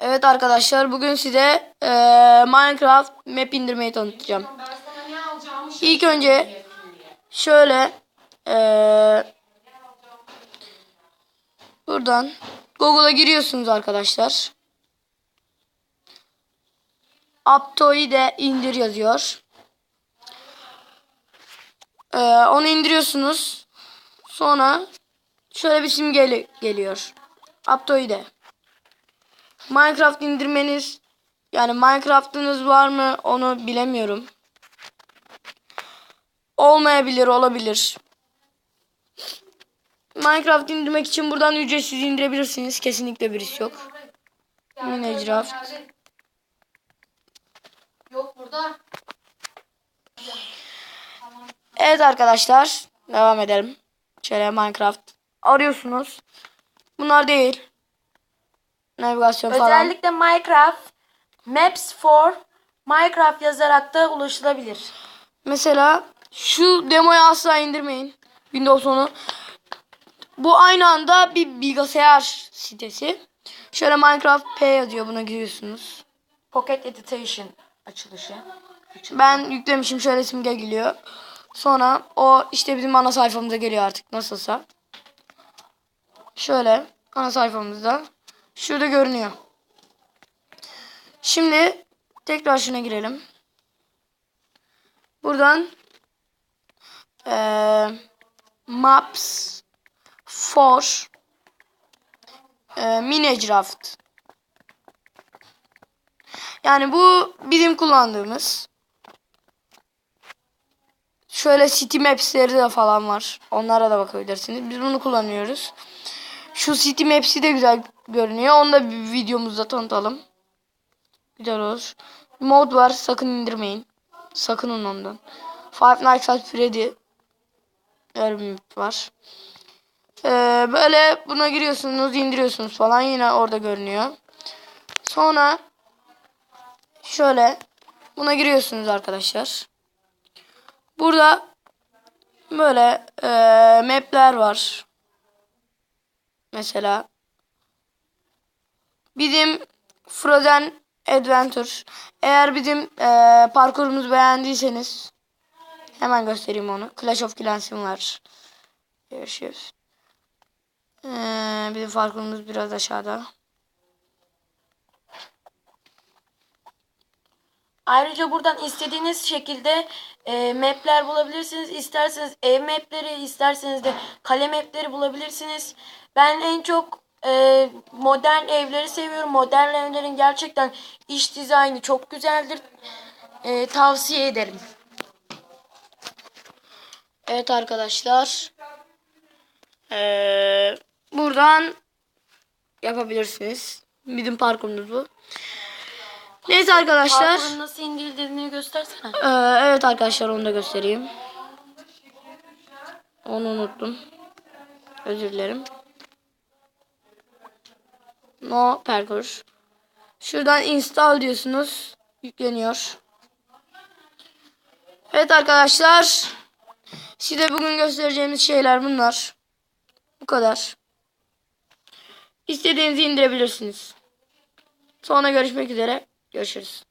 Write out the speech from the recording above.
Evet arkadaşlar bugün size e, Minecraft map indirmeyi tanıtacağım. İlk önce şöyle e, buradan Google'a giriyorsunuz arkadaşlar. Apto'yu de indir yazıyor. E, onu indiriyorsunuz. Sonra şöyle bir simge geliyor. Apto'yu de. Minecraft indirmeniz yani Minecraft'ınız var mı onu bilemiyorum. Olmayabilir, olabilir. Minecraft indirmek için buradan ücretsiz indirebilirsiniz. Kesinlikle bir iş yok. Minecraft. Yok burada. Evet arkadaşlar, devam edelim. Şöyle Minecraft arıyorsunuz. Bunlar değil. Navigasyon falan. Özellikle Minecraft Maps for Minecraft yazarak da ulaşılabilir. Mesela şu demoyu asla indirmeyin. Windows 10'u. Bu aynı anda bir bilgisayar sitesi. Şöyle Minecraft P yazıyor buna giriyorsunuz. Pocket Edition açılışı. Ben yüklemişim şöyle simge geliyor. Sonra o işte bizim ana sayfamıza geliyor artık nasılsa. Şöyle ana sayfamızda. Şurada görünüyor. Şimdi tekrar şuna girelim. Buradan eee, Maps for eee, Minecraft. Yani bu bizim kullandığımız. Şöyle City Maps'leri de falan var. Onlara da bakabilirsiniz. Biz bunu kullanıyoruz. Şu City Maps'i de güzel görünüyor. Onu da bir videomuzda tanıtalım. Güzel olur. Mod var. Sakın indirmeyin. Sakının ondan. Five Nights at Freddy. Map var. Ee, böyle buna giriyorsunuz, indiriyorsunuz falan. Yine orada görünüyor. Sonra şöyle buna giriyorsunuz arkadaşlar. Burada böyle e, mapler var. Mesela bizim Frozen Adventure. Eğer bizim e, parkurumuzu beğendiyseniz hemen göstereyim onu. Clash of Clans'im var. Görüşürüz. Ee, bizim parkurumuz biraz aşağıda. Ayrıca buradan istediğiniz şekilde e, mapler bulabilirsiniz. İsterseniz ev mapleri, isterseniz de kale mapleri bulabilirsiniz. Ben en çok e, modern evleri seviyorum. Modern evlerin gerçekten iç dizaynı çok güzeldir. E, tavsiye ederim. Evet arkadaşlar. Ee, buradan yapabilirsiniz. Bizim parkurumuz bu. Neyse arkadaşlar. Parkurun nasıl indirildiğini göstersene. Ee, evet arkadaşlar onu da göstereyim. Onu unuttum. Özür dilerim. No parkur. Şuradan install diyorsunuz. Yükleniyor. Evet arkadaşlar. Size bugün göstereceğimiz şeyler bunlar. Bu kadar. İstediğinizi indirebilirsiniz. Sonra görüşmek üzere. Görüşürüz.